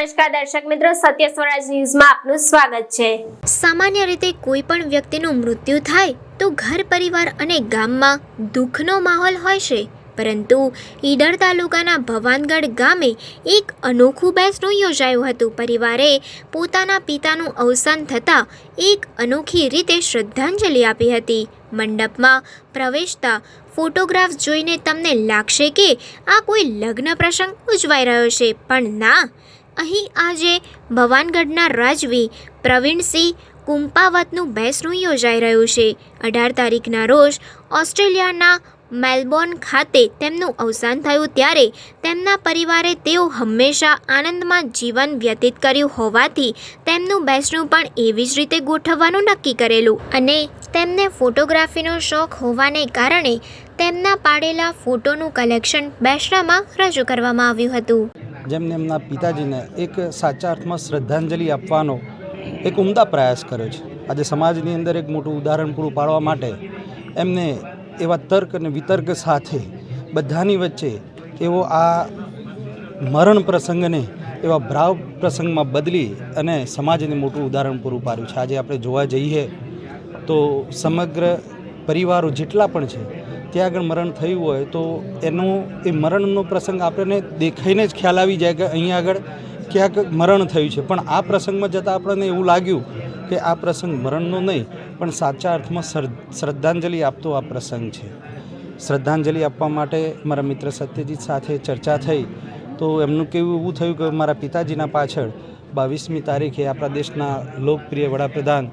નમસ્કાર દર્શક મિત્રો, સત્ય સ્વરાજ ન્યૂઝમાં આપનું સ્વાગત છે. સામાન્ય રીતે કોઈ પણ વ્યક્તિનું મૃત્યુ થાય તો ઘર, પરિવાર અને ગામમાં દુઃખનો માહોલ હોય છે. પરંતુ ઈડર તાલુકાના ભવાનગઢ ગામે એક અનોખું બેસનું યોજાયું હતું. પરિવારે પોતાના પિતાનું અવસાન થતાં એક અનોખી રીતે શ્રદ્ધાંજલિ આપી હતી. મંડપમાં પ્રવેશતા ફોટોગ્રાફ જોઈને તમને લાગશે કે આ કોઈ લગ્ન પ્રસંગ ઉજવાઈ રહ્યો છે. પણ ના અહીં આજે ભવાનગઢના રાજવી પ્રવીણસિંહ કુંપાવતનું બેસણું યોજાઈ રહ્યું છે. અઢાર તારીખના રોજ ઓસ્ટ્રેલિયાના મેલબોર્ન ખાતે તેમનું અવસાન થયું ત્યારે તેમના પરિવારે તેઓ હંમેશા આનંદમાં જીવન વ્યતીત કર્યું હોવાથી તેમનું બેસણું પણ એવી જ રીતે ગોઠવવાનું નક્કી કરેલું. અને તેમને ફોટોગ્રાફીનો શોખ હોવાને કારણે તેમના પાડેલા ફોટોનું કલેક્શન બેસણામાં રજૂ કરવામાં આવ્યું હતું. જેમને એમના પિતાજીને એક સાચા અર્થમાં શ્રદ્ધાંજલિ આપવાનો એક ઉમદા પ્રયાસ કર્યો છે. આજે સમાજની અંદર એક મોટું ઉદાહરણ પૂરું પાડવા માટે એમને એવા તર્ક અને વિતર્ક સાથે બધાની વચ્ચે એવો આ મરણ પ્રસંગને એવા ભ્રાવ પ્રસંગમાં બદલી અને સમાજને મોટું ઉદાહરણ પૂરું પાડ્યું છે. આજે આપણે જોવા જઈએ તો સમગ્ર પરિવારો જેટલા પણ છે ત્યાં આગળ મરણ થયું હોય તો એનો, એ મરણનો પ્રસંગ આપણને દેખાઈને જ ખ્યાલ આવી જાય કે અહીંયા આગળ ક્યાંક મરણ થયું છે. પણ આ પ્રસંગમાં જતાં આપણને એવું લાગ્યું કે આ પ્રસંગ મરણનો નહીં, પણ સાચા અર્થમાં શ્રદ્ધાંજલિ આપતો આ પ્રસંગ છે. શ્રદ્ધાંજલિ આપવા માટે મારા મિત્ર સત્યજીત સાથે ચર્ચા થઈ તો એમનું કેવું એવું થયું કે મારા પિતાજીના પાછળ બાવીસમી તારીખે આપણા દેશના લોકપ્રિય વડાપ્રધાન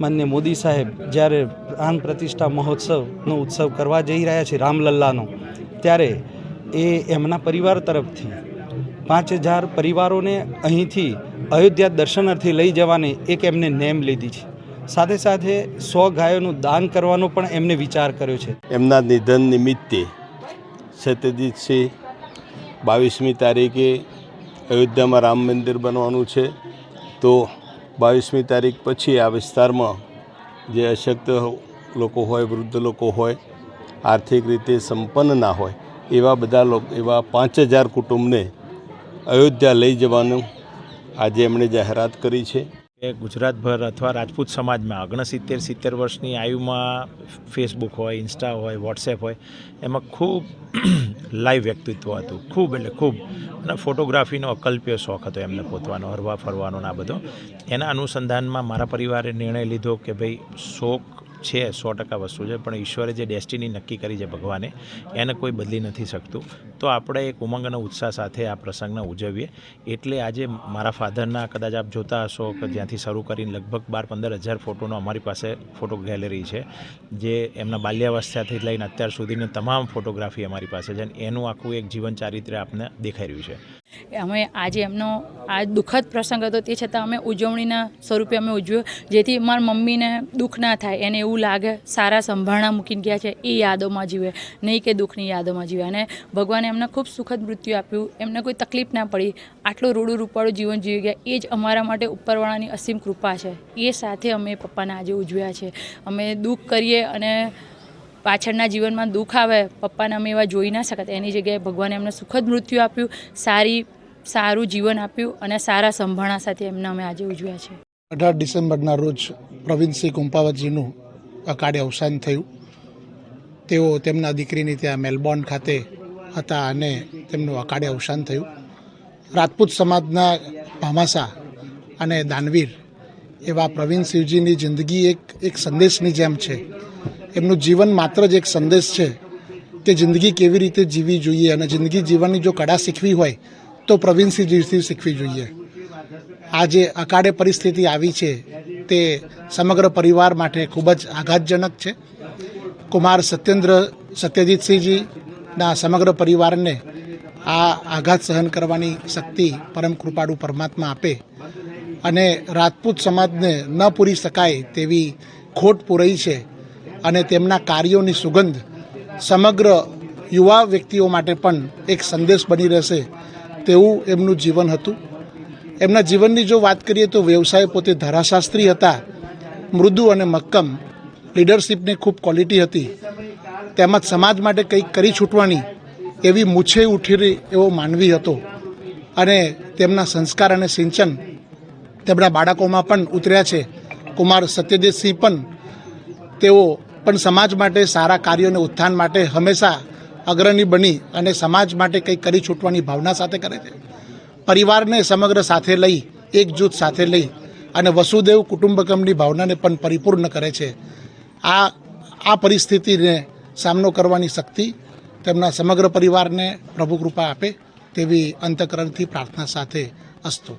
માન્ય મોદી સાહેબ જ્યારે પ્રાણ પ્રતિષ્ઠા મહોત્સવનો ઉત્સવ કરવા જઈ રહ્યા છે રામલલ્લાનો ત્યારે એ એમના પરિવાર તરફથી પાંચ હજાર પરિવારોને અહીંથી અયોધ્યા દર્શનાર્થે લઈ જવાની એક એમને નેમ લીધી છે. સાથે સાથે સો ગાયોનું દાન કરવાનો પણ એમને વિચાર કર્યો છે. એમના નિધન નિમિત્તે સત્યજીતસિંહ બાવીસમી તારીખે અયોધ્યામાં રામ મંદિર બનવાનું છે. તો બાવીસમી તારીખ પછી આ વિસ્તારમાં જે અશક્ત લોકો હોય, વૃદ્ધ લોકો હોય, આર્થિક રીતે સંપન્ન ના હોય, એવા બધા લોકો, એવા પાંચ હજાર કુટુંબને અયોધ્યા લઈ જવાનું આજે એમણે જાહેરાત કરી છે. ગુજરાતભર અથવા રાજપૂત સમાજમાં ઓગણસિત્તેર સિત્તેર વર્ષની આયુમાં ફેસબુક હોય ઇન્સ્ટા હોય વોટ્સએપ હોય, એમાં ખૂબ લાઈવ વ્યક્તિત્વ હતું. ખૂબ એટલે ખૂબ. અને ફોટોગ્રાફીનો અકલ્પ્ય શોખ હતો એમને પોતવાનો હરવા ફરવાનો આ બધો. એના અનુસંધાનમાં મારા પરિવારે નિર્ણય લીધો કે ભાઈ શોખ છે, સો ટકા વસ્તુ છે, પણ ઈશ્વરે જે ડેસ્ટિની નક્કી કરી છે ભગવાને, એને કોઈ બદલી નથી શકતું. તો આપણે એક ઉમંગ ઉત્સાહ સાથે આ પ્રસંગને ઉજવીએ. એટલે આજે મારા ફાધરના કદાચ આપ જોતા હશો કે જ્યાંથી શરૂ કરીને લગભગ બાર પંદર હજાર ફોટોનો અમારી પાસે ફોટો ગેલેરી છે, જે એમના બાલ્યાવસ્થાથી લઈને અત્યાર સુધીની તમામ ફોટોગ્રાફી અમારી પાસે છે અને એનું આખું એક જીવન ચારિત્ર્ય આપને દેખાઈ રહ્યું છે. અમે આજે એમનો આ દુઃખદ પ્રસંગ હતો તે છતાં અમે ઉજવણીના સ્વરૂપે અમે ઉજવ્યો. જેથી મારા મમ્મીને દુઃખ ના થાય, એને એવું લાગે સારા સંભાળણા મૂકીને ગયા છે, એ યાદોમાં જીવે. નહીં કે દુઃખની યાદોમાં જીવે. અને ભગવાને એમને ખૂબ સુખદ મૃત્યુ આપ્યું. એમને કોઈ તકલીફ ના પડી. આટલું રૂડું રૂપાળું જીવન જીવી ગયા. એ જ અમારા માટે ઉપરવાળાની અસીમ કૃપા છે. એ સાથે અમે પપ્પાને આજે ઉજવ્યા છે. અમે દુઃખ કરીએ અને પાછળના જીવનમાં દુઃખ આવે, પપ્પાને અમે એવા જોઈ ના શકત. એની જગ્યાએ ભગવાને એમને સુખદ મૃત્યુ આપ્યું, સારી, સારું જીવન આપ્યું અને સારા સંભાળણા સાથે એમને અમે આજે ઉજવ્યા છે. અઢાર ડિસેમ્બરના રોજ પ્રવીણસિંહ કુંપાવતજીનું અકાળે અવસાન થયું. તેઓ તેમના દીકરીની ત્યાં મેલબોર્ન ખાતે હતા અને તેમનું અકાળે અવસાન થયું. રાજપૂત સમાજના ભામાસા અને દાનવીર એવા પ્રવીણસિંહજીની જિંદગી એક એક સંદેશની જેમ છે. એમનું જીવન માત્ર જ એક સંદેશ છે કે જિંદગી કેવી રીતે જીવવી જોઈએ અને જિંદગી જીવવાની જો કળા શીખવી હોય, તો પ્રવીણસિંહજીથી શીખવી જોઈએ. આ જે અકાળે પરિસ્થિતિ આવી છે, તે સમગ્ર પરિવાર માટે ખૂબ જ આઘાતજનક છે. કુમાર સત્યેન્દ્ર સત્યજીતસિંહજીના સમગ્ર પરિવારને આ આઘાત સહન કરવાની શક્તિ પરમ કૃપાળુ પરમાત્મા આપે અને રાજપૂત સમાજને ન પૂરી શકાય તેવી ખોટ પૂરાઈ છે અને તેમના કાર્યોની સુગંધ સમગ્ર યુવા વ્યક્તિઓ માટે પણ એક સંદેશ બની રહેશે તેવું એમનું જીવન હતું. એમના જીવનની જો વાત કરીએ તો વ્યવસાય પોતે ધારાશાસ્ત્રી હતા. મૃદુ અને મક્કમ લીડરશિપની ખૂબ ક્વોલિટી હતી. તેમજ સમાજ માટે કંઈક કરી છૂટવાની એવી મૂછે ઉઠેલી એવો માનવી હતો. અને તેમના સંસ્કાર અને સિંચન તેમના બાળકોમાં પણ ઉતર્યા છે. કુમાર સત્યજીતસિંહ પણ તેઓ પણ સમાજ માટે સારા કાર્યોને ઉત્થાન માટે હંમેશા અગ્રણી બની અને સમાજ માટે કંઈક કરી છૂટવાની ભાવના સાથે કરે છે. પરિવારને સમગ્ર સાથે લઈ, એકજૂથ સાથે લઈ અને વસુદેવ કુટુંબકમની ભાવનાને પણ પરિપૂર્ણ કરે છે. આ આ પરિસ્થિતિને સામનો કરવાની શક્તિ તેમના સમગ્ર પરિવારને પ્રભુ કૃપા આપે તેવી અંતકરણથી પ્રાર્થના સાથે અસ્તુ.